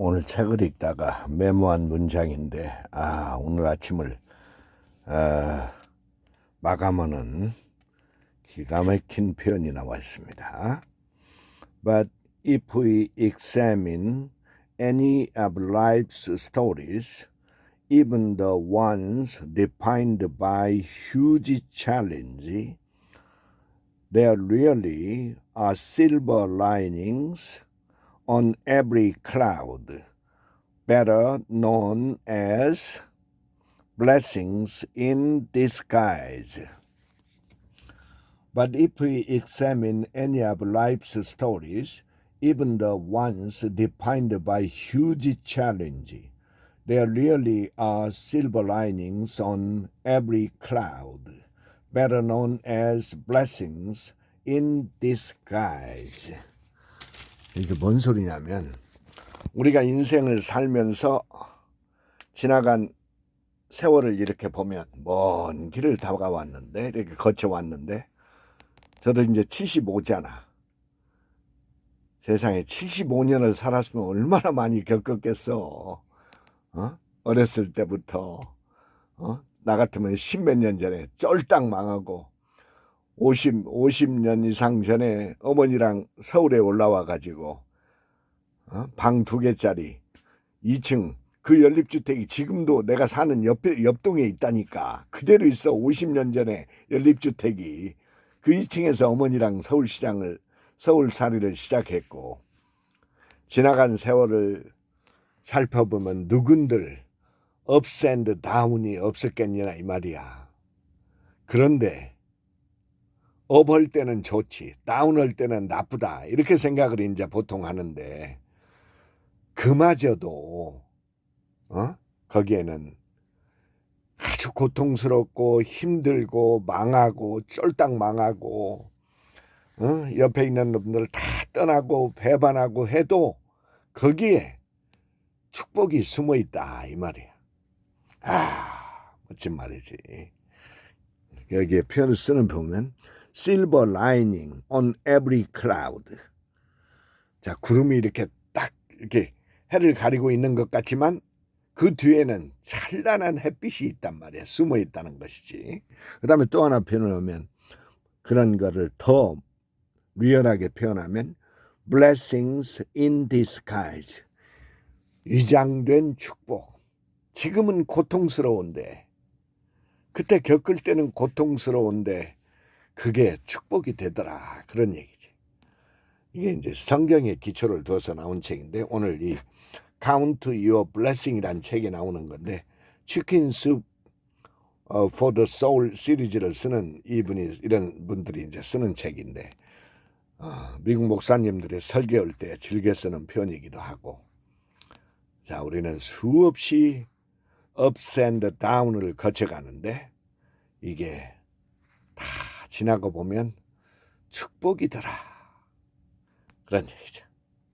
오늘 책을 읽다가 메모한 문장인데, 아, 오늘 아침을, 어, 마감하는 기가 막힌 표현이 나와 있습니다. But if we examine any of life's stories, even the ones defined by huge challenge, there really are silver linings on every cloud, better known as blessings in disguise. But if we examine any of life's stories, even the ones defined by huge challenge, there really are silver linings on every cloud, better known as blessings in disguise. 이게 뭔 소리냐면 우리가 인생을 살면서 지나간 세월을 이렇게 보면 먼 길을 다가왔는데 이렇게 거쳐왔는데 저도 이제 75잖아. 세상에 75년을 살았으면 얼마나 많이 겪었겠어. 어? 어렸을 때부터 어? 나 같으면 십몇 년 전에 쫄딱 망하고 50, 50년 이상 전에 어머니랑 서울에 올라와 가지고 어? 방두 개짜리 2층 그 연립주택이 지금도 내가 사는 옆, 옆동에 있다니까 그대로 있어 50년 전에 연립주택이 그 2층에서 어머니랑 서울시장을 서울살이를 시작했고 지나간 세월을 살펴보면 누군들 업샌드 다운이 없었겠느냐 이 말이야. 그런데 업할 때는 좋지, 다운 할 때는 나쁘다 이렇게 생각을 이제 보통 하는데 그마저도 어? 거기에는 아주 고통스럽고 힘들고 망하고 쫄딱 망하고 어? 옆에 있는 놈들 다 떠나고 배반하고 해도 거기에 축복이 숨어 있다 이 말이야. 아 멋진 말이지. 여기에 표현을 쓰는 보면 silver lining on every cloud. 자 구름이 이렇게 딱 이렇게 해를 가리고 있는 것 같지만 그 뒤에는 찬란한 햇빛이 있단 말이야. 숨어 있다는 것이지. 그 다음에 또 하나 표현하면 그런 거를 더 리얼하게 표현하면 blessings in disguise. 위장된 축복. 지금은 고통스러운데 그때 겪을 때는 고통스러운데 그게 축복이 되더라. 그런 얘기지. 이게 이제 성경의 기초를 두어서 나온 책인데 오늘 이 Count Your Blessing이라는 책에 나오는 건데 치킨 숲 어, for the Soul 시리즈를 쓰는 이분이 이런 분들이 이제 쓰는 책인데 어, 미국 목사님들의 설교할 때 즐겨 쓰는 표현이기도 하고 자 우리는 수없이 ups and down을 거쳐가는데 이게 다 지나고 보면 축복이더라 그런 얘기죠.